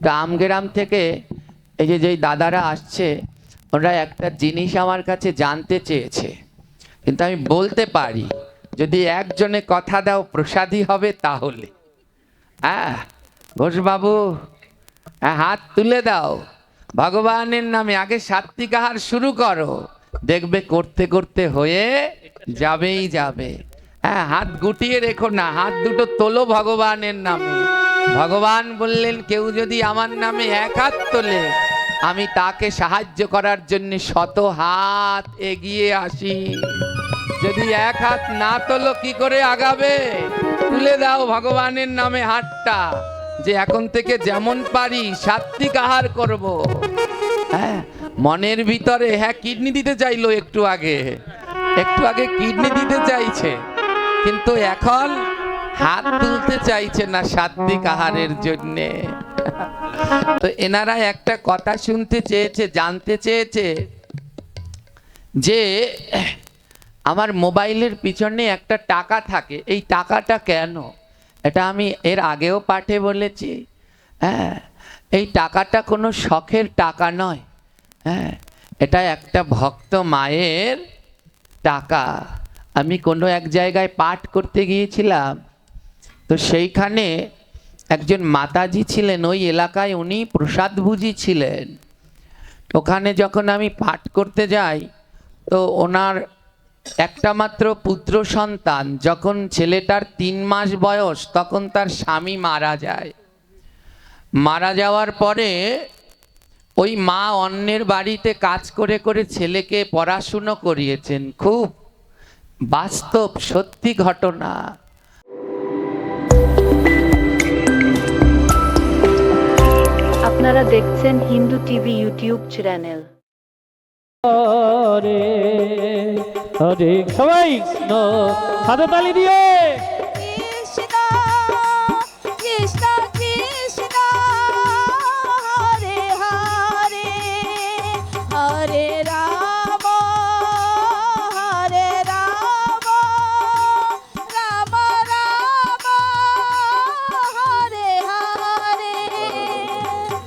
তো আমগেরাম থেকে এই যে যেই দাদারা আসছে, ওরা একটা জিনিস আমার কাছে জানতে চেয়েছে। কিন্তু আমি বলতে পারি, যদি একজনে কথা দাও প্রসাদী হবে তাহলে। হ্যাঁ ঘোষবাবু হ্যাঁ হাত তুলে দাও। ভগবানের নামে আগে সাত্বিক আহার শুরু করো। দেখবে করতে করতে হয়ে যাবেই যাবে। হ্যাঁ হাত গুটিয়ে রেখো না, হাত দুটো তোলো ভগবানের নামে। ভগবান বললেন, কেউ যদি আমার নামে এক হাত তোলে, আমি তাকে সাহায্য করার জন্য শত হাত এগিয়ে আসি। যদি এক হাত না তোলো, কি করে আগাবে? তুলে দাও ভগবানের নামে হাতটা, যে এখন থেকে যেমন পারি সাত্বিক আহার করব। হ্যাঁ মনের ভিতরে হ্যাঁ কিডনি দিতে চাইলো একটু আগে। একটু আগে কিডনি দিতে চাইছে। কিন্তু এখন হাত তুলতে চাইছে না সাত্বিক আহারের জন্যে। তো এনারা একটা কথা শুনতে চেয়েছে, জানতে চেয়েছে যে, আমার মোবাইলের পিছনে একটা টাকা থাকে। এই টাকাটা কেন? এটা আমি এর আগেও পাঠে বলেছি। হ্যাঁ এই টাকাটা কোনো শখের টাকা নয়। হ্যাঁ এটা একটা ভক্ত মায়ের টাকা। আমি কোনো এক জায়গায় পাঠ করতে গিয়েছিলাম, তো সেইখানে একজন মাতাজি ছিলেন, ওই এলাকায় উনি প্রসাদভুজি ছিলেন। ওখানে যখন আমি পাঠ করতে যাই, তো ওনার একটা মাত্র পুত্র সন্তান, যখন ছেলেটার তিন মাস বয়স, তখন তার স্বামী মারা যায়। মারা যাওয়ার পরে ওই মা অন্যের বাড়িতে কাজ করে করে ছেলেকে পড়াশুনো করিয়েছেন, খুব বাস্তব সত্যি ঘটনা। আপনারা দেখছেন হিন্দু টিভি ইউটিউব চ্যানেল। হরে হরে সবাই ন- হাতে তালি দিয়ে।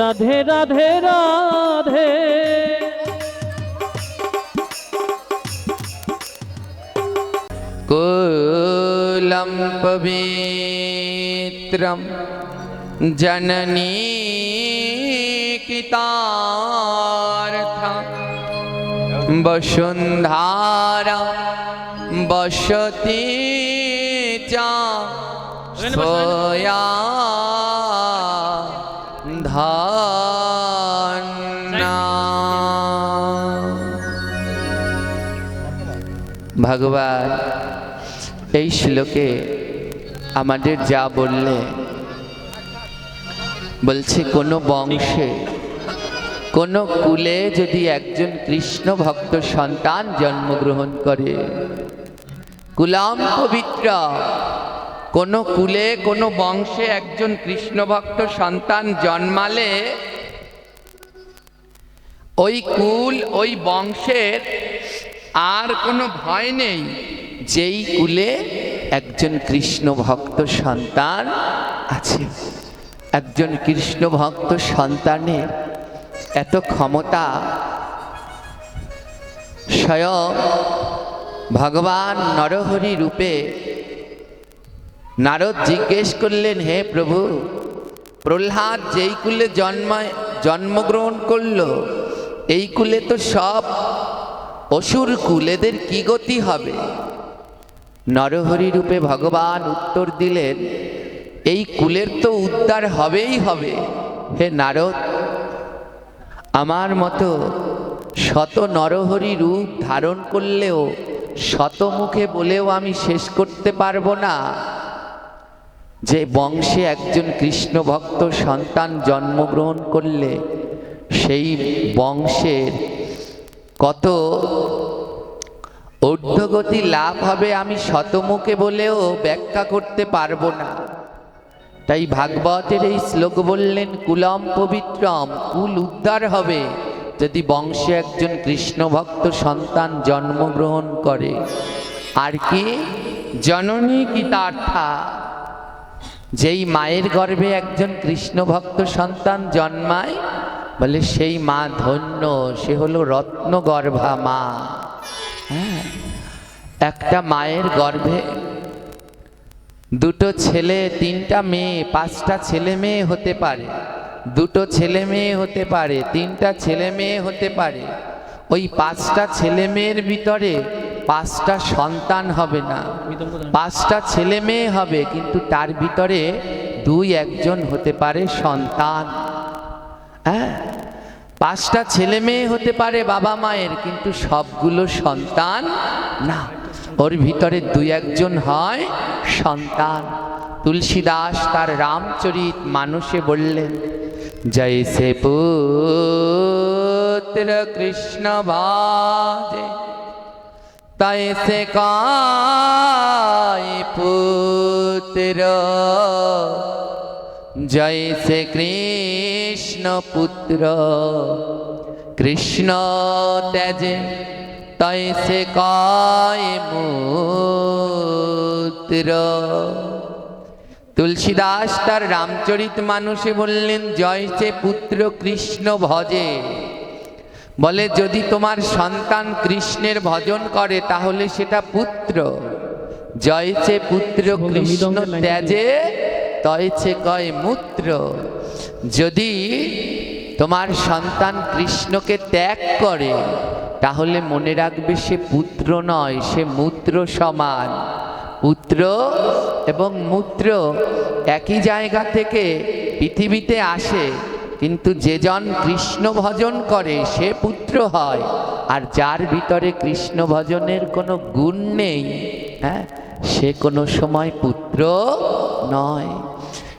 রাধে রাধে রাধে। কুলম পবিত্রম জননী কিতার্থম বসুন্ধারা বসতি চয়া ধানা ভগবান, এই শ্লোকে আমাদের যা বললে, বলছে, কোনো বংশে, কোনো কুলে যদি একজন কৃষ্ণ ভক্ত সন্তান জন্মগ্রহণ করে, কুলাম পবিত্র কোনো কুলে, কোনো বংশে একজন কৃষ্ণ ভক্ত সন্তান জন্মালে, ওই কুল, ওই বংশের আর কোনো ভয় নেই যেই কুলে একজন কৃষ্ণ ভক্ত সন্তান আছে। একজন কৃষ্ণ ভক্ত সন্তানের এত ক্ষমতা, স্বয়ং ভগবান নরহরি রূপে নারদ জিজ্ঞেস করলেন, হে প্রভু, প্রহ্লাদ যেই কুলে জন্মায়, জন্মগ্রহণ করল, এই কুলে তো সব অসুর কুলেদের কি গতি হবে? নরহরি রূপে ভগবান উত্তর দিলেন, এই কুলের তো উদ্ধার হবেই হবে। হে নারদ, আমার মতো শত নরহরি রূপ ধারণ করলেও শত মুখে বলেও আমি শেষ করতে পারব না। যে বংশে একজন কৃষ্ণ ভক্ত সন্তান জন্মগ্রহণ করলে সেই বংশের কত ঊর্ধ্বগতি লাভ হবে আমি শতমুখে বলেও ব্যাখ্যা করতে পারব না। তাই ভাগবতের এই শ্লোক বললেন, কুলম পবিত্রম, কুল উদ্ধার হবে যদি বংশে একজন কৃষ্ণ ভক্ত সন্তান জন্মগ্রহণ করে। আর কি? জননী গীতার্থা। যেই মায়ের গর্ভে একজন কৃষ্ণ ভক্ত সন্তান জন্মায়, বলে সেই মা ধন্য, সে হলো রত্ন গর্ভা মা। হ্যাঁ একটা মায়ের গর্ভে দুটো ছেলে, তিনটা মেয়ে, পাঁচটা ছেলে মেয়ে হতে পারে। দুটো ছেলে মেয়ে হতে পারে, তিনটা ছেলে মেয়ে হতে পারে। ওই পাঁচটা ছেলে মেয়ের ভিতরে পাঁচটা সন্তান হবে না। পাঁচটা ছেলে মেয়ে হবে, কিন্তু তার ভিতরে দুই একজন হতে পারে সন্তান। হ্যাঁ? পাঁচটা ছেলে মেয়ে হতে পারে বাবা মায়ের, কিন্তু সবগুলো সন্তান না। ওর ভিতরে দুই একজন হয় সন্তান। তুলসীদাস তার রামচরিত মানুষে বললেন জৈসে পুত্র কৃষ্ণ বাজে। তৈসে কায় পুত্র? জৈসে কৃষ্ণ পুত্র। কৃষ্ণ ত্যাজে তৈসে কয় মূত্র। তুলসীদাস তার রামচরিত মানুষে বললেন জয় সে পুত্র কৃষ্ণ ভজে। বলে যদি তোমার সন্তান কৃষ্ণের ভজন করে তাহলে সেটা পুত্র। জয়ছে পুত্র কৃষ্ণ ত্যাজে তয়ছে কয় মূত্র। যদি তোমার সন্তান কৃষ্ণকে ত্যাগ করে তাহলে মনে রাখবে সে পুত্র নয় সে মূত্র সমান। পুত্র এবং মূত্র একই জায়গা থেকে পৃথিবীতে আসে। কিন্তু যেজন কৃষ্ণ ভজন করে, সে পুত্র হয়। আর যার ভিতরে কৃষ্ণ ভজনের কোনো গুণ নেই হ্যাঁ সে কোনো সময় পুত্র নয়।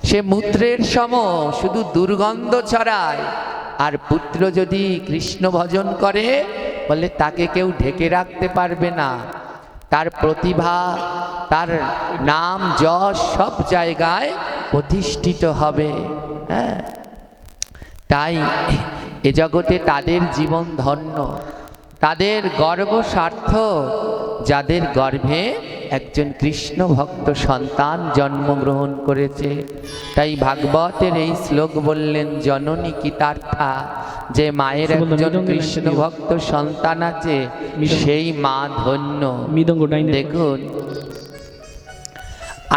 সে মূত্রের সম, শুধু দুর্গন্ধ ছড়ায়। আর পুত্র যদি কৃষ্ণ ভজন করে, বলে তাকে কেউ ঢেকে রাখতে পারবে না। তার প্রতিভা, তার নাম, যশ সব জায়গায় প্রতিষ্ঠিত হবে হ্যাঁ। তাই এ জগতে তাদের জীবন ধন্য। তাদের গর্ব স্বার্থ যাদের গর্ভে একজন কৃষ্ণ ভক্ত সন্তান জন্মগ্রহণ করেছে। তাই ভাগবতের এই শ্লোক বললেন জননী কিতার্থা যে মায়ের একজন কৃষ্ণ ভক্ত সন্তান আছে সেই মা ধন্য। দেখুন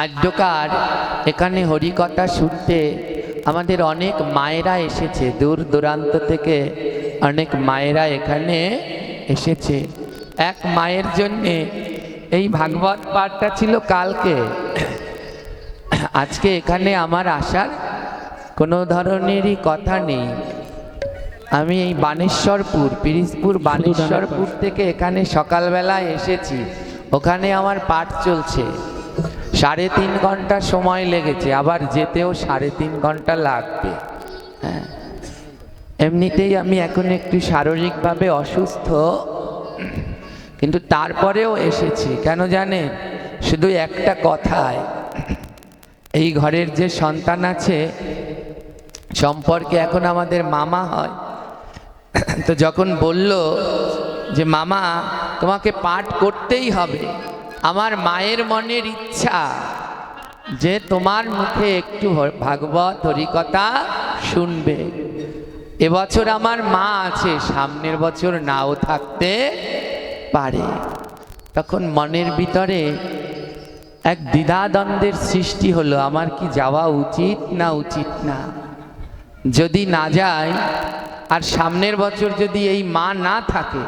আদ্যকার এখানে হরিকথা শুনতে আমাদের অনেক মায়েরা এসেছে, দূর দূরান্ত থেকে অনেক মায়েরা এখানে এসেছে। এক মায়ের জন্যে এই ভাগবত পাঠটা ছিল কালকে। আজকে এখানে আমার আসার কোনো ধরনেরই কথা নেই। আমি এই বানেশ্বরপুর পিরিজপুর বানেশ্বরপুর থেকে এখানে সকালবেলা এসেছি। ওখানে আমার পাঠ চলছে। সাড়ে তিন ঘণ্টা সময় লেগেছে, আবার যেতেও সাড়ে তিন ঘণ্টা লাগবে। হ্যাঁ। এমনিতেই আমি এখন একটু শারীরিকভাবে অসুস্থ, কিন্তু তারপরেও এসেছি। কেন জানেন? শুধু একটা কথায় এই ঘরের যে সন্তান আছে, সম্পর্কে এখন আমাদের মামা হয়। তো যখন বলল যে, মামা, তোমাকে পাঠ করতেই হবে। আমার মায়ের মনের ইচ্ছা যে তোমার মুখে একটু ভাগবত হরিকথা শুনবে। এবছর আমার মা আছে, সামনের বছর নাও থাকতে পারে। তখন মনের ভিতরে এক দ্বিধাদ্বন্দ্বের সৃষ্টি হলো, আমার কি যাওয়া উচিত না উচিত না? যদি না যাই আর সামনের বছর যদি এই মা না থাকে,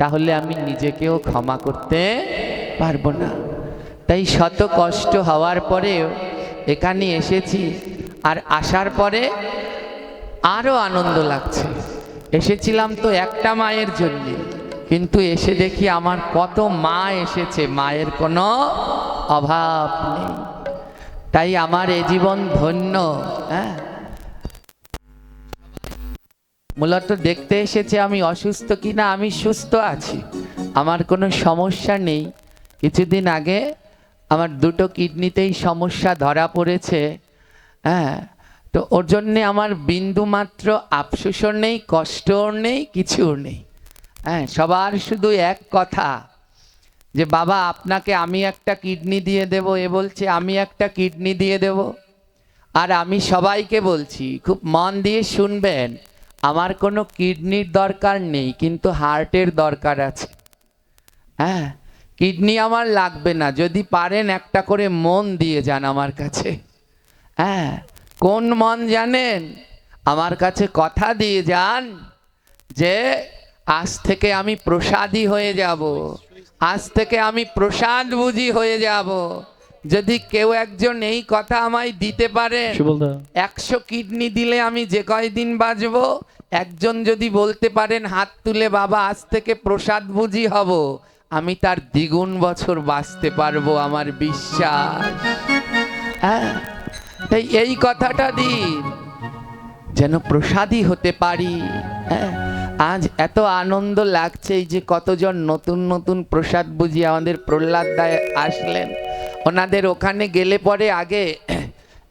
তাহলে আমি নিজেকেও ক্ষমা করতে পারব না। তাই শত কষ্ট হওয়ার পরেও এখানে এসেছি আর আসার পরে আরও আনন্দ লাগছে। এসেছিলাম তো একটা মায়ের জন্যে, কিন্তু এসে দেখি আমার কত মা এসেছে, মায়ের কোনো অভাব নেই। তাই আমার এ জীবন ধন্য হ্যাঁ? মূলত দেখতে এসেছে আমি অসুস্থ কিনা, আমি সুস্থ আছি। আমার কোনো সমস্যা নেই। কিছুদিন আগে আমার দুটো কিডনিতেই সমস্যা ধরা পড়েছে। হ্যাঁ তো ওর জন্যে আমার বিন্দু মাত্র আফসোসও নেই, কষ্টও নেই, কিছুও নেই। হ্যাঁ সবার শুধু এক কথা, যে বাবা, আপনাকে আমি একটা কিডনি দিয়ে দেব, এ বলছে, আমি একটা কিডনি দিয়ে দেব। আর আমি সবাইকে বলছি, খুব মন দিয়ে শুনবেন, আমার কোনো কিডনির দরকার নেই, কিন্তু হার্টের দরকার আছে। হ্যাঁ কিডনি আমার লাগবে না যদি পারেন একটা করে মন দিয়ে যান আমার কাছে। হ্যাঁ কোন মন জানেন? আমার কাছে কথা দিয়ে যান যে আজ থেকে আমি প্রসাদী হয়ে যাব। আজ থেকে আমি প্রসাদ বুঝি হয়ে যাব। যদি কেউ একজন এই কথা আমায় দিতে পারে একশো কিডনি দিলে আমি যে কয়দিন বাঁচবো? একজন যদি বলতে পারেন হাত তুলে বাবা আজ থেকে প্রসাদ বুঝি হব। আমি তার দ্বিগুণ বছর বাঁচতে পারব আমার বিশ্বাস। হ্যাঁ তাই এই কথাটা দিন, যেন প্রসাদী হতে পারি। হ্যাঁ আজ এত আনন্দ লাগছে যে কতজন নতুন নতুন প্রসাদ বুঝি আমাদের প্রহ্লাদ দায় আসলেন। ওনাদের ওখানে গেলে পরে আগে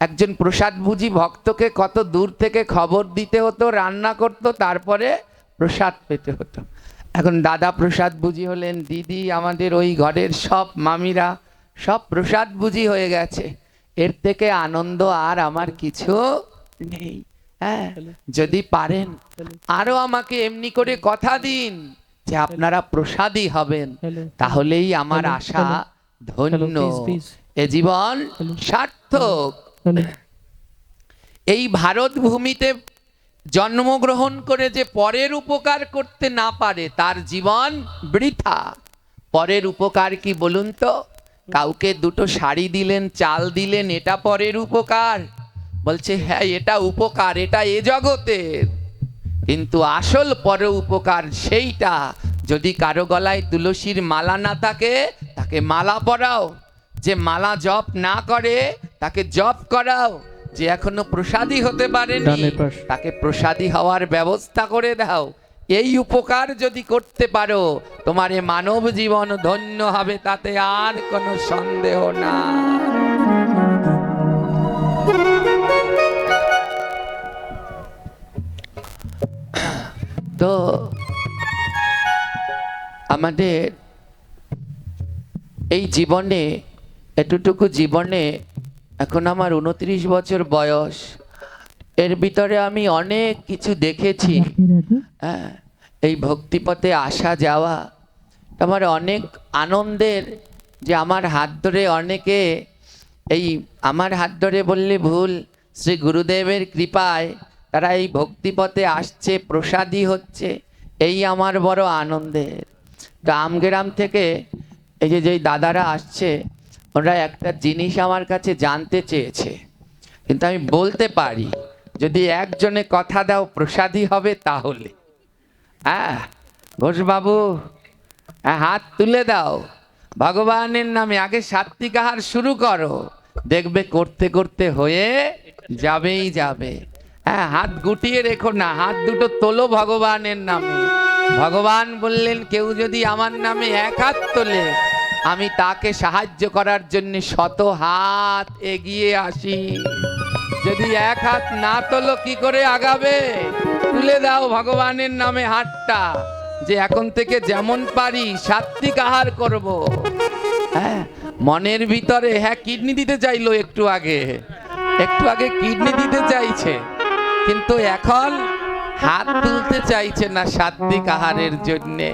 একজন প্রসাদ বুঝি ভক্তকে কত দূর থেকে খবর দিতে হতো, রান্না করতো, তারপরে প্রসাদ পেতে হতো। এখন দাদা প্রসাদ বুঝি হলেন দিদি আমাদের ওই ঘরের সব মামিরা সব প্রসাদ বুঝি হয়ে গেছে। এর থেকে আনন্দ আর আমার কিছু নেই। হ্যাঁ যদি পারেন আরও আমাকে এমনি করে কথা দিন যে আপনারা প্রসাদী হবেন। তাহলেই আমার আশা ধন্য. এ জীবন সার্থক। এই ভারত ভূমিতে জন্মগ্রহণ করে যে পরের উপকার করতে না পারে, তার জীবন বৃথা। পরের উপকার কি বলুন তো? কাউকে দুটো শাড়ি দিলেন, চাল দিলেন, এটা পরের উপকার। বলছে হ্যাঁ এটা উপকার, এটা এ জগতের। কিন্তু আসল পর উপকার সেইটা, যদি কারও গলায় তুলসীর মালা না থাকে, তাকে মালা পরাও। যে মালা জপ না করে, তাকে জপ করাও। যে এখনও প্রসাদী হতে পারেনি তাকে প্রসাদী হওয়ার ব্যবস্থা করে দাও। এই উপকার যদি করতে পারো তোমার মানব জীবন ধন্য হবে তাতে আর কোনো সন্দেহ না। তো আমাদের এই জীবনে এতটুকু জীবনে এখন আমার উনত্রিশ বছর বয়স। এর ভিতরে আমি অনেক কিছু দেখেছি। হ্যাঁ এই ভক্তিপথে আসা যাওয়া। আমার অনেক আনন্দের যে আমার হাত ধরে অনেকে এই আমার হাত ধরে বললে ভুল, শ্রী গুরুদেবের কৃপায় তারা এই ভক্তিপথে আসছে, প্রসাদী হচ্ছে, এই আমার বড় আনন্দের। তো আমগ্রাম থেকে এই যে যেই দাদারা আসছে ওরা একটা জিনিস আমার কাছে জানতে চেয়েছে। কিন্তু আমি বলতে পারি, যদি একজনে কথা দাও প্রসাদী হবে তাহলে। হ্যাঁ ঘোষবাবু হ্যাঁ হাত তুলে দাও। ভগবানের নামে আগে সাত্বিক আহার শুরু করো। দেখবে করতে করতে হয়ে যাবেই যাবে। হ্যাঁ হাত গুটিয়ে রেখো না, হাত দুটো তোলো ভগবানের নামে। ভগবান বললেন, কেউ যদি আমার নামে এক হাত তোলে আমি তাকে সাহায্য করার জন্য শত হাত এগিয়ে আসি। যদি এক হাত না তোলো, কি করে আগাবে? তুলে দাও ভগবানের নামে হাতটা, যে এখন থেকে যেমন পারি সাত্বিক আহার করব। হ্যাঁ মনের ভিতরে হ্যাঁ কিডনি দিতে চাইলো একটু আগে। একটু আগে কিডনি দিতে চাইছে। কিন্তু এখন হাত তুলতে চাইছে না সাত্বিক আহারের জন্যে।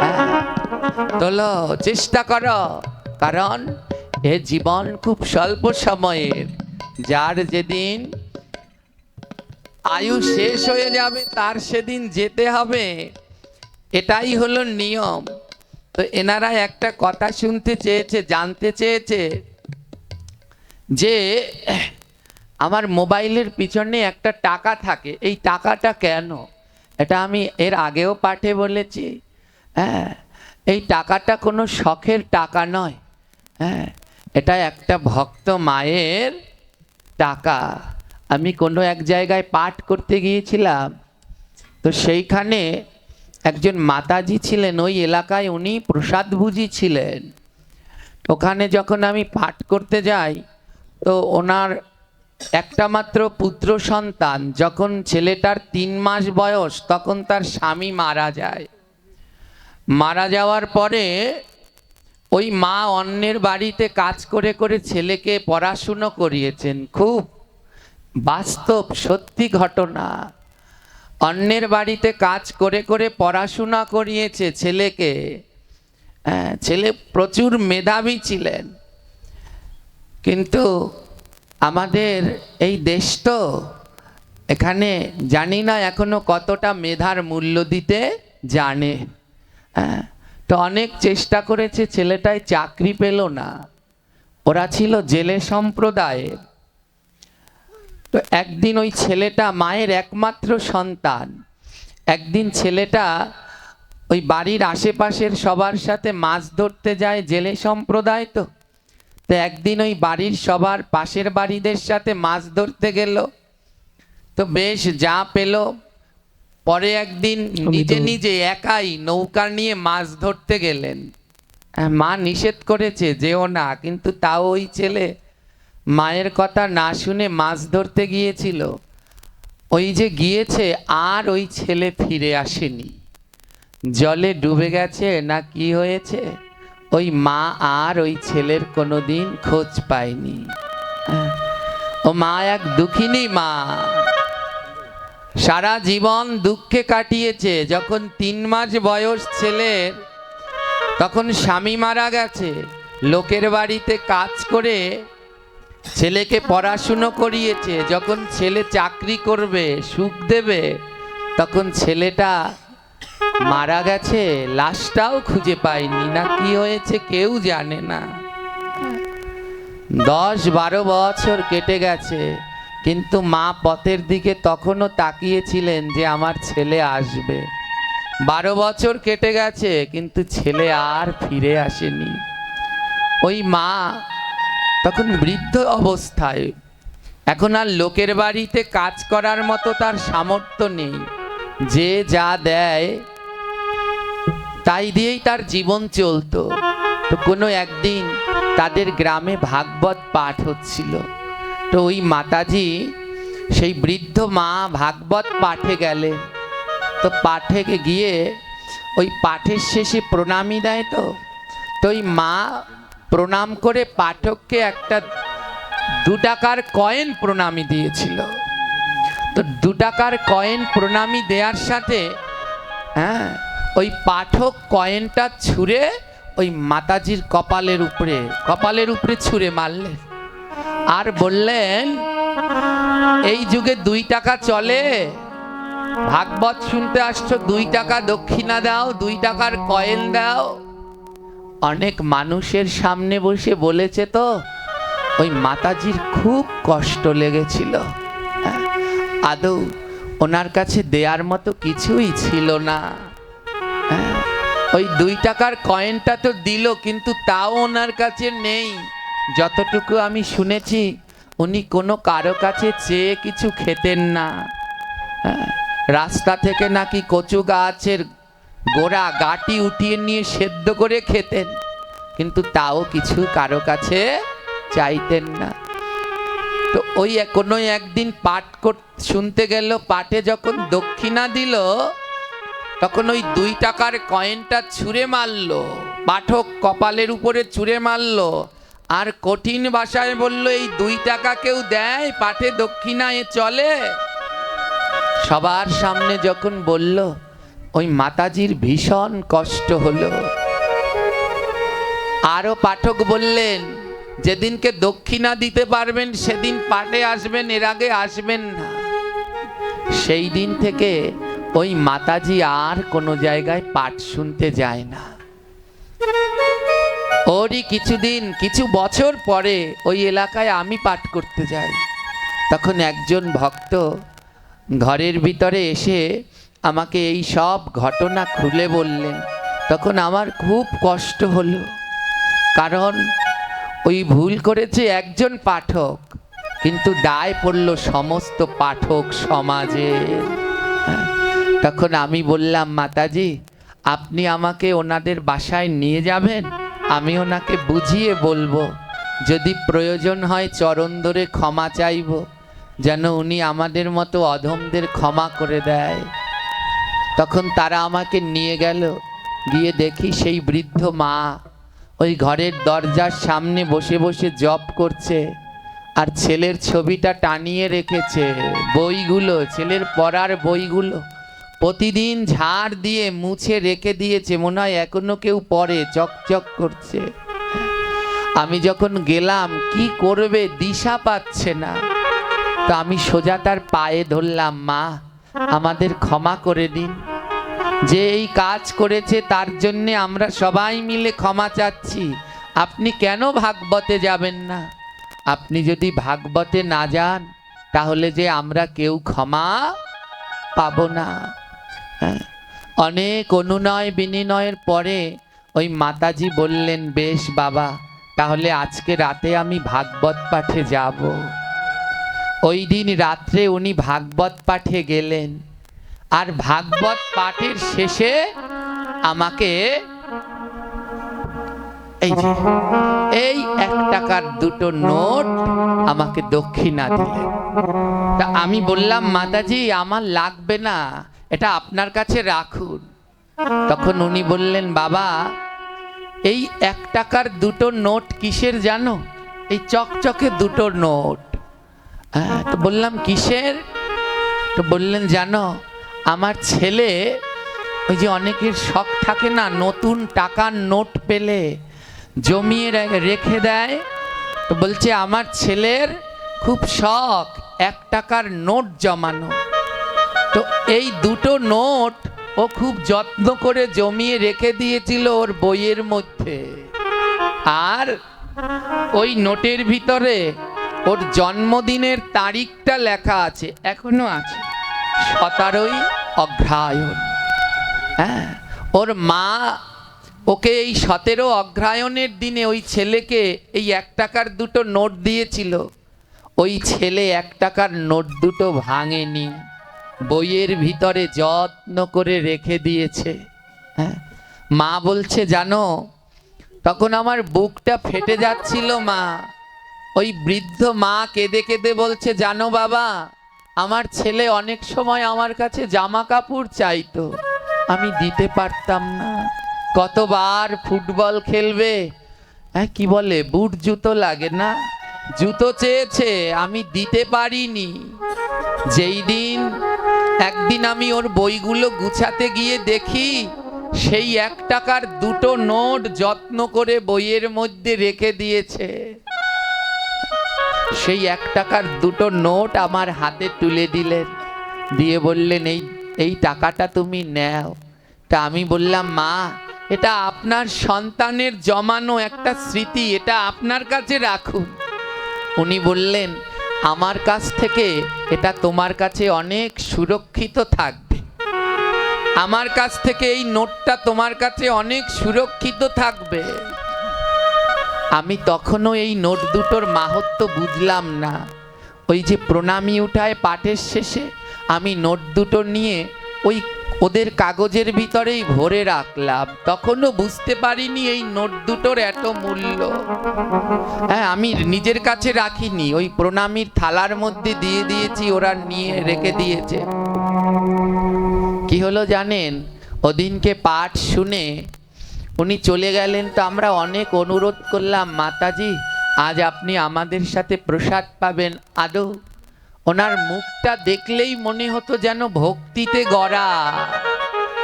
হ্যাঁ, তোলো চেষ্টা করো। কারণ এ জীবন খুব স্বল্প সময়ের। যার যেদিন আয়ু শেষ হয়ে যাবে তার সেদিন যেতে হবে। এটাই হলো নিয়ম। তো এনারা একটা কথা শুনতে চেয়েছে জানতে চেয়েছে যে আমার মোবাইলের পিছনে একটা টাকা থাকে। এই টাকাটা কেন? এটা আমি এর আগেও পাঠে বলেছি। হ্যাঁ এই টাকাটা কোনো শখের টাকা নয়। হ্যাঁ এটা একটা ভক্ত মায়ের টাকা। আমি কোনো এক জায়গায় পাঠ করতে গিয়েছিলাম, তো সেইখানে একজন মাতাজি ছিলেন, ওই এলাকায় উনি প্রসাদভুজি ছিলেন। ওখানে যখন আমি পাঠ করতে যাই, তো ওনার একটা মাত্র পুত্র সন্তান যখন ছেলেটার তিন মাস বয়স তখন তার স্বামী মারা যায়। মারা যাওয়ার পরে ওই মা অন্যের বাড়িতে কাজ করে করে ছেলেকে পড়াশুনো করিয়েছেন। খুব বাস্তব সত্যি ঘটনা। অন্যের বাড়িতে কাজ করে করে পড়াশোনা করিয়েছে ছেলেকে। হ্যাঁ, ছেলে প্রচুর মেধাবী ছিলেন। কিন্তু আমাদের এই দেশ তো এখানে জানি না এখনও কতটা মেধার মূল্য দিতে জানে। হ্যাঁ তো অনেক চেষ্টা করেছে, ছেলেটাই চাকরি পেল না। ওরা ছিল জেলে সম্প্রদায়ের। তো একদিন ওই ছেলেটা মায়ের একমাত্র সন্তান। একদিন ছেলেটা ওই বাড়ির আশেপাশের সবার সাথে মাছ ধরতে যায়, জেলে সম্প্রদায় তো। তো একদিন ওই বাড়ির সবার পাশের বাড়িদের সাথে মাছ ধরতে গেল। তো বেশ যা পেল। পরে একদিন নিজে নিজে একাই নৌকা নিয়ে মাছ ধরতে গেলেন। হ্যাঁ, মা নিষেধ করেছে যেও না কিন্তু তাও ওই ছেলে মায়ের কথা না শুনে মাছ ধরতে গিয়েছিল। ওই যে গিয়েছে আর ওই ছেলে ফিরে আসেনি। জলে ডুবে গেছে না কি হয়েছে? ওই মা আর ওই ছেলের কোনো দিন খোঁজ পায়নি ও মা এক দুঃখিনী মা। সারা জীবন দুঃখে কাটিয়েছে। যখন তিন মাস বয়স ছেলের, তখন স্বামী মারা গেছে। লোকের বাড়িতে কাজ করে ছেলেকে পড়াশুনো করিয়েছে। যখন ছেলে চাকরি করবে, সুখ দেবে, তখন ছেলেটা মারা গেছে, লাশটাও খুঁজে পায়নি না কি হয়েছে কেউ জানে না। দশ বারো বছর কেটে গেছে, কিন্তু মা পথের দিকে তখনও তাকিয়েছিলেন যে আমার ছেলে আসবে। বারো বছর কেটে গেছে, কিন্তু ছেলে আর ফিরে আসেনি। ওই মা তখন বৃদ্ধ অবস্থায়। এখন আর লোকের বাড়িতে কাজ করার মতো তার সামর্থ্য নেই। যে যা দেয় তাই দিয়েই তার জীবন চলতো। তো কোনো একদিন তাদের গ্রামে ভাগবত পাঠ হচ্ছিল। তো ওই মাতাজি, সেই বৃদ্ধ মা ভাগবত পাঠে গেলেন তো পাঠে গিয়ে ওই পাঠের শেষে প্রণামী দেয় তো। তো ওই মা প্রণাম করে পাঠককে একটা দু টাকার কয়েন প্রণামী দিয়েছিল। তো দু টাকার কয়েন প্রণামী দেওয়ার সাথে হ্যাঁ ওই পাঠক কয়েনটা ছুঁড়ে ওই মাতাজির কপালের উপরে কপালের উপরে ছুঁড়ে মারলেন আর বললেন, এই যুগে দুই টাকা চলে। ভাগবত শুনতে আসছো, দুই টাকা দক্ষিণা দাও, দুই টাকার কয়েন দাও। অনেক মানুষের সামনে বসে বলেছে তো, ওই মাতাজির খুব কষ্ট লেগেছিল। আদৌ ওনার কাছে দেয়ার মতো কিছুই ছিল না। ওই দুই টাকার কয়েনটা তো দিল কিন্তু তাও ওনার কাছে নেই। যতটুকু আমি শুনেছি উনি কোনো কারও কাছে চেয়ে কিছু খেতেন না। হ্যাঁ, রাস্তা থেকে নাকি কচু গাছের গোড়া গাটি উঠিয়ে নিয়ে সেদ্ধ করে খেতেন কিন্তু তাও কিছু কারও কাছে চাইতেন না। তো ওই কোনো একদিন পাঠ শুনতে গেল পাঠে যখন দক্ষিণা দিল তখন ওই দুই টাকার কয়েনটা ছুঁড়ে মারলো, পাঠক কপালের উপরে ছুঁড়ে মারলো, আর কঠিন ভাষায় বলল, এই দুই টাকা কেউ দেয়? পাঠে দক্ষিণায় চলে? সবার সামনে যখন বলল, ওই মাতাজির ভীষণ কষ্ট হলো। আরও পাঠক বললেন, যেদিনকে দক্ষিণা দিতে পারবেন, সেদিন পাঠে আসবেন, এর আগে আসবেন না। সেই দিন থেকে ওই মাতাজি আর কোনো জায়গায় পাঠ শুনতে যায় না। ওরই কিছুদিন, কিছু বছর পরে ওই এলাকায় আমি পাঠ করতে যাই। তখন একজন ভক্ত ঘরের ভিতরে এসে আমাকে এই সব ঘটনা খুলে বললেন। তখন আমার খুব কষ্ট হলো, কারণ ওই ভুল করেছে একজন পাঠক, কিন্তু দায় পড়ল সমস্ত পাঠক সমাজের। হ্যাঁ। তখন আমি বললাম, মাতাজি, আপনি আমাকে ওনাদের বাসায় নিয়ে যাবেন? আমি ওনাকে বুঝিয়ে বলব। যদি প্রয়োজন হয় চরণ ধরে ক্ষমা চাইব, যেন উনি আমাদের মতো অধমদের ক্ষমা করে দেয়। তখন তারা আমাকে নিয়ে গেল। গিয়ে দেখি সেই বৃদ্ধ মা ওই ঘরের দরজার সামনে বসে বসে জব করছে আর ছেলের ছবিটা টানিয়ে রেখেছে বইগুলো, ছেলের পড়ার বইগুলো। প্রতিদিন ঝাড় দিয়ে মুছে রেখে দিয়েছে, মনে হয় এখনও কেউ পরে চকচক করছে। আমি যখন গেলাম, কি করবে দিশা পাচ্ছে না। তো আমি সোজা তার পায়ে ধরলাম, মা, আমাদের ক্ষমা করে দিন। যে এই কাজ করেছে, তার জন্যে আমরা সবাই মিলে ক্ষমা চাচ্ছি। আপনি কেন ভাগবতে যাবেন না? আপনি যদি ভাগবতে না যান, তাহলে যে আমরা কেউ ক্ষমা পাবো না। হ্যাঁ। অনেক অনুনয় বিনিময়ের পরে ওই মাতাজি বললেন, বেশ বাবা, তাহলে আজকে রাতে আমি ভাগবত পাঠে যাব। ওই দিন রাত্রে উনি ভাগবত পাঠে গেলেন। আর ভাগবত পাঠের শেষে আমাকে এই যে, এই এক টাকার দুটো নোট আমাকে দক্ষিণা দিলেন। তা আমি বললাম, মাতাজি, আমার লাগবে না। এটা আপনার কাছে রাখুন। তখন উনি বললেন, বাবা, এই এক টাকার দুটো নোট কিসের জানো? এই চকচকে দুটো নোট। হ্যাঁ তো বললাম, কিসের? তো বললেন, জানো, আমার ছেলে, ওই যে অনেকের শখ থাকে না, নতুন টাকার নোট পেলে জমিয়ে রেখে দেয়। তো বলছে, আমার ছেলের খুব শখ এক টাকার নোট জমানো। তো এই দুটো নোট ও খুব যত্ন করে জমিয়ে রেখে দিয়েছিল ওর বইয়ের মধ্যে। আর ওই নোটের ভিতরে ওর জন্মদিনের তারিখটা লেখা আছে, এখনও আছে। সতেরোই অগ্রহায়ণ। হ্যাঁ ওর মা ওকে এই সতেরো অগ্রহায়ণের দিনে ওই ছেলেকে এই এক টাকার দুটো নোট দিয়েছিল। ওই ছেলে এক টাকার নোট দুটো ভাঙেনি। বইয়ের ভিতরে যত্ন করে রেখে দিয়েছে। হ্যাঁ? মা বলছে, জানো, তখন আমার বুকটা ফেটে যাচ্ছিল, মা। ওই বৃদ্ধ মা কেঁদে কেঁদে বলছে, জানো বাবা, আমার ছেলে অনেক সময় আমার কাছে জামা কাপড় চাইতো। আমি দিতে পারতাম না। কতবার ফুটবল খেলবে? হ্যাঁ কি বলে? বুট জুতো লাগে না? জুতো চেয়েছে, আমি দিতে পারিনি। যেই দিন, একদিন আমি ওর বইগুলো গুছাতে গিয়ে দেখি, সেই এক টাকার দুটো নোট যত্ন করে বইয়ের মধ্যে রেখে দিয়েছে। সেই এক টাকার দুটো নোট আমার হাতে তুলে দিলেন। দিয়ে বললেন, এই এই টাকাটা তুমি নেও। তা আমি বললাম, মা, এটা আপনার সন্তানের জমানো একটা স্মৃতি, এটা আপনার কাছে রাখুন। উনি বললেন, আমার কাছ থেকে এটা তোমার কাছে অনেক সুরক্ষিত থাকবে। আমার কাছ থেকে এই নোটটা তোমার কাছে অনেক সুরক্ষিত থাকবে। আমি তখনও এই নোট দুটোর মাহাত্ম বুঝলাম না। ওই যে প্রণামী উঠায় পাঠের শেষে, আমি নোট দুটো নিয়ে ওই ওদের কাগজের ভিতরেই ভরে রাখলাম। তখনও বুঝতে পারিনি এই নোট দুটোর এত মূল্য। হ্যাঁ আমি নিজের কাছে রাখিনি। ওই প্রণামীর থালার মধ্যে দিয়ে দিয়েছি, ওরা নিয়ে রেখে দিয়েছে। কি হলো জানেন? ওদিনকে পাঠ শুনে উনি চলে গেলেন তো আমরা অনেক অনুরোধ করলাম, মাতাজি, আজ আপনি আমাদের সাথে প্রসাদ পাবেন। আদৌ ওনার মুখটা দেখলেই মনে হতো যেন ভক্তিতে গড়া।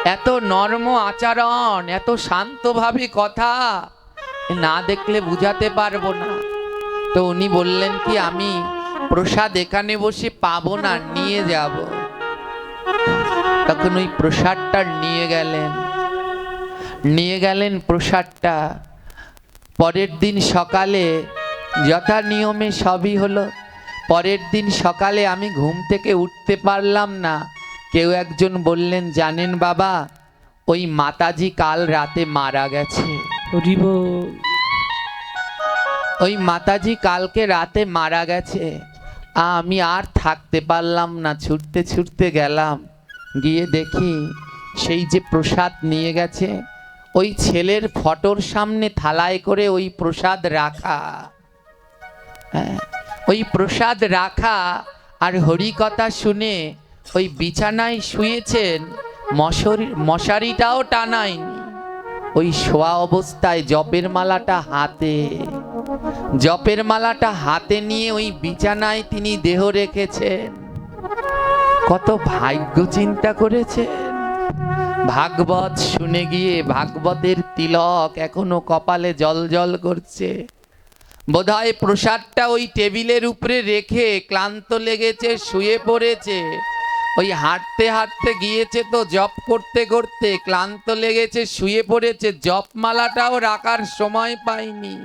এত নর্ম আচরণ, এত শান্তভাবে কথা, না দেখলে বুঝাতে পারব না। তো উনি বললেন কি, আমি প্রসাদ এখানে বসে পাবো না, নিয়ে যাব। তখন ওই প্রসাদটা নিয়ে গেলেন। নিয়ে গেলেন প্রসাদটা। পরের দিন সকালে যথা নিয়মে সবই হলো। পরের দিন সকালে আমি ঘুম থেকে উঠতে পারলাম না। কেউ একজন বললেন জানেন বাবা ওই মাতাজি কাল রাতে মারা গেছে। ওই মাতাজি কালকে রাতে মারা গেছে। আমি আর থাকতে পারলাম না ছুটতে ছুটতে গেলাম। গিয়ে দেখি সেই যে প্রসাদ নিয়ে গেছে ওই ছেলের ফটোর সামনে থালায় করে ওই প্রসাদ রাখা। হ্যাঁ ওই প্রসাদ রাখা আর হরিকথা শুনে ওই বিছানায় শুয়েছেন, মশারি, মশারিটাও টানায়নি। ওই শোয়া অবস্থায় জপের মালাটা হাতে, জপের মালাটা হাতে নিয়ে ওই বিছানায় তিনি দেহ রেখেছেন। কত ভাগ্য চিন্তা করেছেন। ভাগবত শুনে গিয়ে ভাগবতের তিলক এখনও কপালে জল জল করছে। বোধহয় প্রসাদটা ওই টেবিলের উপরে রেখে ক্লান্ত লেগেছে, শুয়ে পড়েছে। ওই হাঁটতে হাঁটতে গিয়েছে তো জপ করতে করতে, ক্লান্ত লেগেছে, শুয়ে পড়েছে। জপমালাটাও রাখার সময় পাইনি।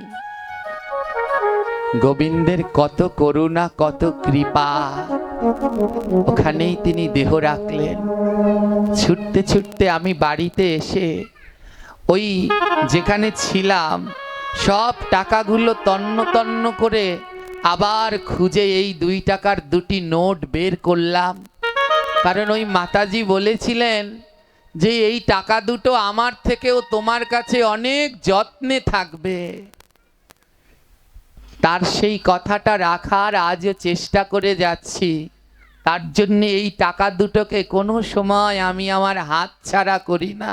গোবিন্দের কত করুণা, কত কৃপা। ওখানেই তিনি দেহ রাখলেন। ছুটতে ছুটতে আমি বাড়িতে এসে ওই যেখানে ছিলাম সব টাকাগুলো তন্ন তন্ন করে আবার খুঁজে এই দুই টাকার দুটি নোট বের করলাম। কারণ ওই মাতাজি বলেছিলেন যে এই টাকা দুটো আমার থেকেও তোমার কাছে অনেক যত্নে থাকবে। তার সেই কথাটা রাখার আজও চেষ্টা করে যাচ্ছি। তার জন্য এই টাকা দুটোকে কোনো সময় আমি আমার হাত ছাড়া করি না।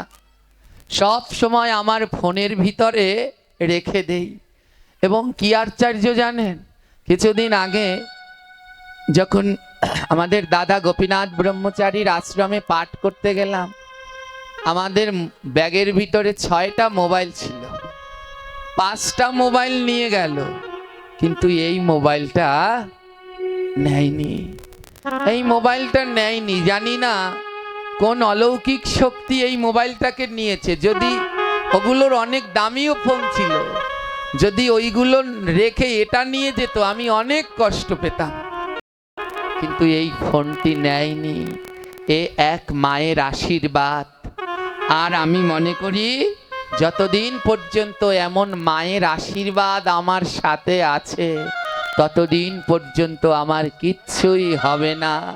সব সময় আমার ফোনের ভিতরে রেখে দেই। এবং কি আশ্চর্য জানেন? কিছুদিন আগে যখন আমাদের দাদা গোপীনাথ ব্রহ্মচারীর আশ্রমে পাঠ করতে গেলাম, আমাদের ব্যাগের ভিতরে ছয়টা মোবাইল ছিল। পাঁচটা মোবাইল নিয়ে গেল, কিন্তু এই মোবাইলটা নেয়নি। এই মোবাইলটা নেয়নি, জানি না কোন অলৌকিক শক্তি এই মোবাইলটাকে নিয়েছে। যদি ওগুলোর অনেক দামিও ফোন ছিল। যদি ওইগুলো রেখে এটা নিয়ে যেত, আমি অনেক কষ্ট পেতাম। কিন্তু এই ফোনটি নেয়নি। এ এক মায়ের আশীর্বাদ। আর আমি মনে করি, যতদিন পর্যন্ত এমন মায়ের আশীর্বাদ আমার সাথে আছে, ততদিন পর্যন্ত আমার কিচ্ছুই হবে না।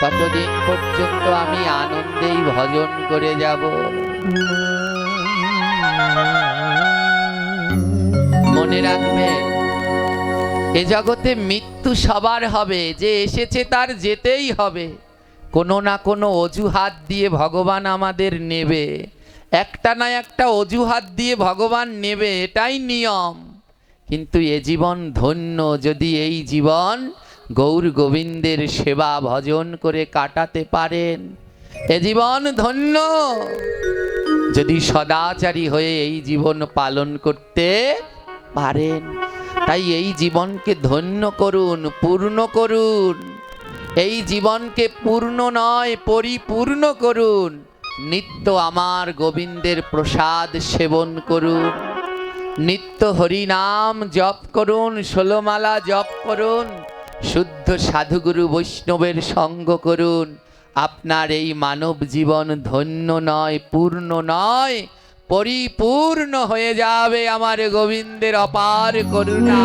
ততদিন পর্যন্ত আমি আনন্দেই ভজন করে যাব। মনে রাখবে এ জগতে মৃত্যু সবার হবে, যে এসেছে তার যেতেই হবে। কোনো না কোনো অজুহাত দিয়ে ভগবান আমাদের নেবে। একটা না একটা অজুহাত দিয়ে ভগবান নেবে, এটাই নিয়ম। কিন্তু এ জীবন ধন্য, যদি এই জীবন গৌর গোবিন্দের সেবা ভজন করে কাটাতে পারেন। এ জীবন ধন্য। যদি সদাচারী হয়ে এই জীবন পালন করতে পারেন। তাই এই জীবনকে ধন্য করুন, পূর্ণ করুন। এই জীবনকে পূর্ণ নয়, পরিপূর্ণ করুন। নিত্য আমার গোবিন্দের প্রসাদ সেবন করুন। নিত্য হরিনাম জপ করুন, ষোলমালা জপ করুন, শুদ্ধ সাধুগুরু বৈষ্ণবের সঙ্গ করুন। আপনার এই মানব জীবন ধন্য নয়, পূর্ণ নয় পরিপূর্ণ হয়ে যাবে আমার গোবিন্দের অপার করুণা।